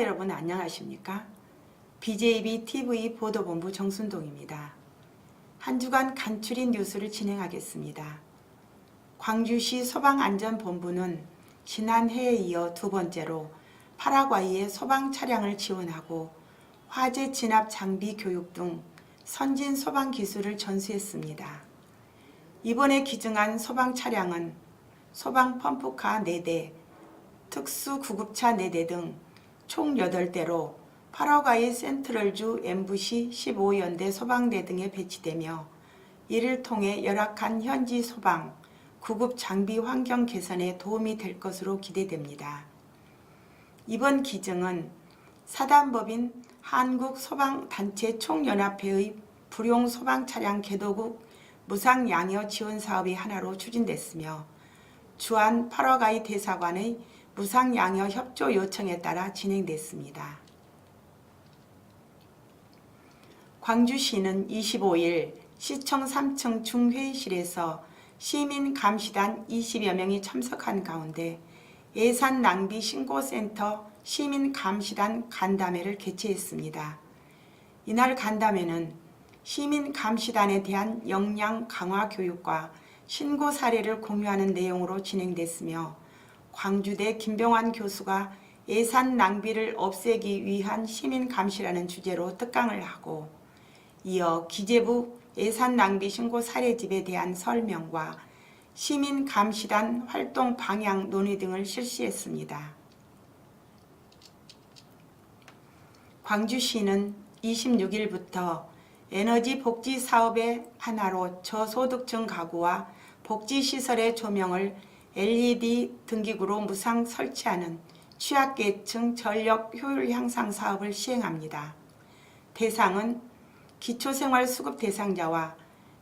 여러분 안녕하십니까? BJB TV 보도본부 정순동입니다. 한 주간 간추린 뉴스를 진행하겠습니다. 광주시 소방안전본부는 지난해에 이어 두 번째로 파라과이에 소방 차량을 지원하고 화재 진압 장비 교육 등 선진 소방 기술을 전수했습니다. 이번에 기증한 소방 차량은 소방 펌프카 4대, 특수 구급차 4대 등 총 8대로 파라과이 센트럴주 MVC 15연대 소방대 등에 배치되며 이를 통해 열악한 현지 소방, 구급 장비 환경 개선에 도움이 될 것으로 기대됩니다. 이번 기증은 사단법인 한국소방단체 총연합회의 불용 소방 차량 개도국 무상 양여 지원 사업의 하나로 추진됐으며 주한 파라과이 대사관의 무상 양여 협조 요청에 따라 진행됐습니다. 광주시는 25일 시청 3층 중회의실에서 시민 감시단 20여 명이 참석한 가운데 예산 낭비 신고센터 시민 감시단 간담회를 개최했습니다. 이날 간담회는 시민 감시단에 대한 역량 강화 교육과 신고 사례를 공유하는 내용으로 진행됐으며 광주대 김병환 교수가 예산 낭비를 없애기 위한 시민 감시라는 주제로 특강을 하고 이어 기재부 예산 낭비 신고 사례집에 대한 설명과 시민 감시단 활동 방향 논의 등을 실시했습니다. 광주시는 26일부터 에너지 복지 사업의 하나로 저소득층 가구와 복지시설의 조명을 LED 등기구로 무상 설치하는 취약계층 전력 효율 향상 사업을 시행합니다. 대상은 기초생활수급 대상자와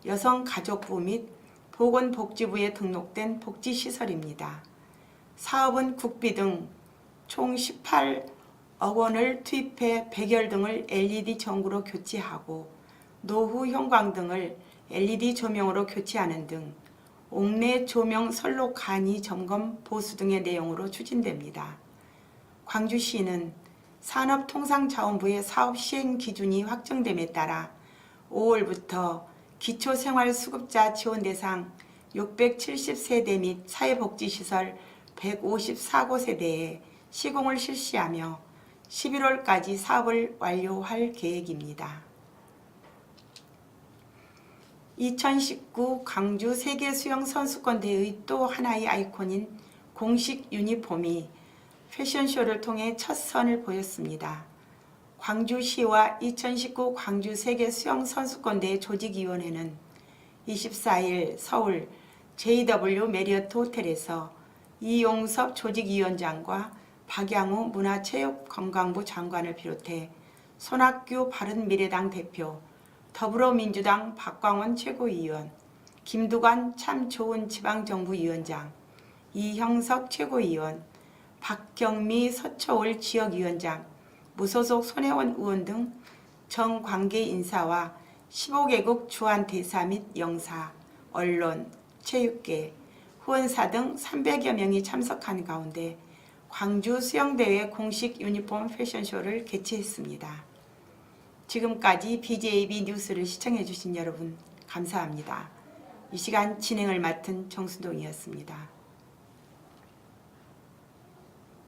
여성가족부 및 보건복지부에 등록된 복지시설입니다. 사업은 국비 등 총 18억 원을 투입해 백열 등을 LED 전구로 교체하고 노후 형광 등을 LED 조명으로 교체하는 등 옥내 조명 선로 간이 점검 보수 등의 내용으로 추진됩니다. 광주시는 산업통상자원부의 사업 시행 기준이 확정됨에 따라 5월부터 기초생활수급자 지원 대상 670세대 및 사회복지시설 154곳에 시공을 실시하며 11월까지 사업을 완료할 계획입니다. 2019 광주 세계수영선수권대회의 또 하나의 아이콘인 공식 유니폼이 패션쇼를 통해 첫 선을 보였습니다. 광주시와 2019 광주 세계수영선수권대회 조직위원회는 24일 서울 JW 메리어트 호텔에서 이용섭 조직위원장과 박양우 문화체육관광부 장관을 비롯해 손학규 바른미래당 대표, 더불어민주당 박광원 최고위원, 김두관 참 좋은 지방정부위원장, 이형석 최고위원, 박경미 서초울 지역위원장, 무소속 손혜원 의원 등 정관계 인사와 15개국 주한 대사 및 영사, 언론, 체육계, 후원사 등 300여 명이 참석한 가운데 광주 수영대회 공식 유니폼 패션쇼를 개최했습니다. 지금까지 BJB 뉴스를 시청해주신 여러분 감사합니다. 이 시간 진행을 맡은 정순동이었습니다.